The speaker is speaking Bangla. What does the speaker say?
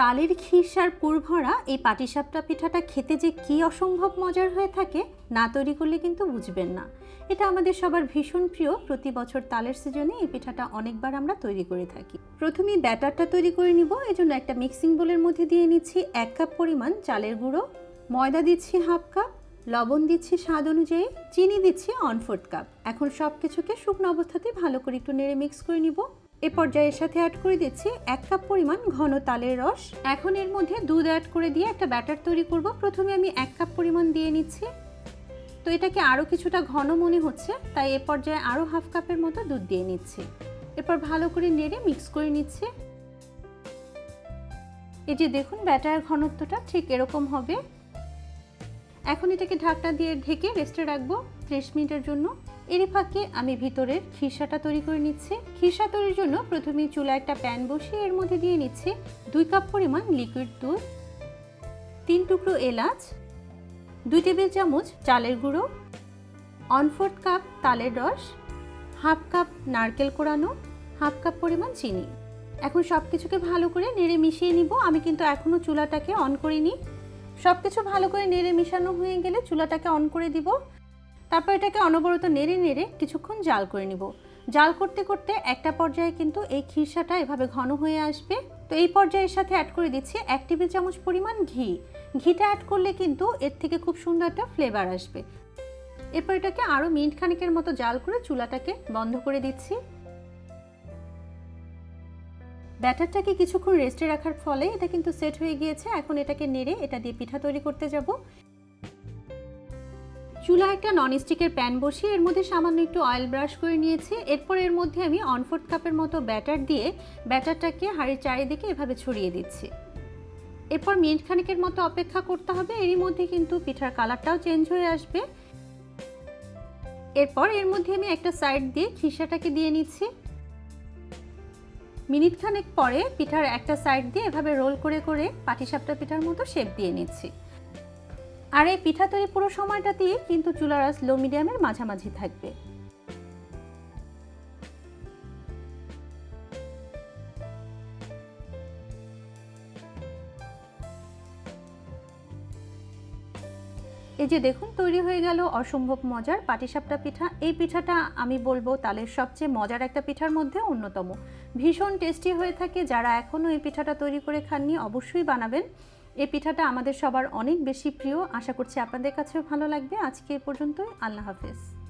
তালের খিরসার পুরভরা এই পাটিসাপটা পিঠাটা খেতে যে কি অসম্ভব মজার হয়ে থাকে, না তৈরি করলে কিন্তু বুঝবেন না। এটা আমাদের সবার ভীষণ প্রিয়। প্রতি বছর তালের সিজনে এই পিঠাটা অনেকবার আমরা তৈরি করে থাকি। প্রথমে ব্যাটারটা তৈরি করে নিব। এজন্য একটা মিক্সিং বোলের মধ্যে দিয়ে নিচ্ছি এক কাপ পরিমাণ চালের গুঁড়ো, ময়দা দিচ্ছি হাফ কাপ লবণ দিচ্ছি স্বাদ অনুযায়ী, চিনি দিচ্ছি অন ফোর্থ কাপ এখন সব কিছুকে শুকনো অবস্থাতে ভালো করে একটু নেড়ে মিক্স করে নিব। এ পর্যায়ে এর সাথে অ্যাড করে দিচ্ছি এক কাপ পরিমাণ ঘন তালের রস। এখন এর মধ্যে দুধ অ্যাড করে দিয়ে একটা ব্যাটার তৈরি করব। প্রথমে আমি এক কাপ পরিমাণ দিয়ে নিচ্ছি। তো এটাকে আরও কিছুটা ঘন মনে হচ্ছে, তাই এ পর্যায়ে আরও হাফ কাপের মতো দুধ দিয়ে নিচ্ছি। এরপর ভালো করে নেড়ে মিক্স করে নিচ্ছি। এই যে দেখুন ব্যাটার ঘনত্বটা ঠিক এরকম হবে। এখন এটাকে ঢাকনা দিয়ে ঢেকে রেস্টে রাখব ত্রিশ মিনিটের জন্য। এরই ফাঁকে আমি ভিতরের খিরসাটা তৈরি করে নিচ্ছি। খিরসা তৈরির জন্য প্রথমে চুলা একটা প্যান বসিয়ে এর মধ্যে দিয়ে নিচ্ছি দুই কাপ পরিমাণ লিকুইড দুধ, তিন টুকরো এলাচ, দুই টেবিল চামচ চালের গুঁড়ো ওয়ান ফোর্থ কাপ তালের রস হাফ কাপ নারকেল কোড়ানো হাফ কাপ পরিমাণ চিনি। এখন সব কিছুকে ভালো করে নেড়ে মিশিয়ে নিব। আমি কিন্তু এখনও চুলাটাকে অন করিনি। সব কিছু ভালো করে নেড়ে মিশানো হয়ে গেলে চুলাটাকে অন করে দিব। তারপর এটাকে অনবরত নেড়ে নেড়ে কিছুক্ষণ জাল করে নিব। জাল করতে করতে একটা পর্যায়ে কিন্তু এই খিরসাটা এভাবে ঘন হয়ে আসবে। তো এই পর্যায়ের সাথে অ্যাড করে দিচ্ছি এক টেবিল চামচ পরিমাণ ঘি। ঘিটা অ্যাড করলে কিন্তু এর থেকে খুব সুন্দর একটা ফ্লেভার আসবে। এরপর এটাকে আরও মিনিট খানিকের মতো জাল করে চুলাটাকে বন্ধ করে দিচ্ছি। ব্যাটারটাকে কিছুক্ষণ রেস্টে রাখার ফলে এটা কিন্তু সেট হয়ে গিয়েছে। এখন এটাকে নেড়ে এটা দিয়ে পিঠা তৈরি করতে যাব। চুলা একটা ননস্টিকের প্যান বসিয়ে এর মধ্যে সামান্য একটু অয়েল ব্রাশ করে নিয়েছি। এরপর এর মধ্যে আমি অনফোর্থ কাপের মতো ব্যাটার দিয়ে ব্যাটারটাকে হাঁড়ির চারিদিকে এভাবে ছড়িয়ে দিচ্ছি। এরপর মিনিট খানেকের মতো অপেক্ষা করতে হবে। এরই মধ্যে কিন্তু পিঠার কালারটাও চেঞ্জ হয়ে আসবে। এরপর এর মধ্যে আমি একটা সাইড দিয়ে খিসাটাকে দিয়ে নিচ্ছি। মিনিট খানেক পরে পিঠার একটা সাইড দিয়ে এভাবে রোল করে করে পাটিসাপটা পিঠার মতো শেপ দিয়ে নিচ্ছি। আর এই পিঠা তৈরি পুরো সময়টাতেই কিন্তু চুলার আঁচ লো মিডিয়ামের মাঝামাঝি থাকবে। এই যে দেখুন, তৈরি হয়ে গেল অসম্ভব মজার পাটিসাপটা পিঠা। এই পিঠাটা আমি বলব তালের সবচেয়ে মজার একটা পিঠার মধ্যে অন্যতম। ভীষণ টেস্টি হয়ে থাকে। যারা এখনও এই পিঠাটা তৈরি করে খাননি, অবশ্যই বানাবেন। এই পিঠাটা আমাদের সবার অনেক বেশি প্রিয়। আশা করছি আপনাদের কাছেও ভালো লাগবে। আজকে এ পর্যন্তই। আল্লাহ হাফেজ।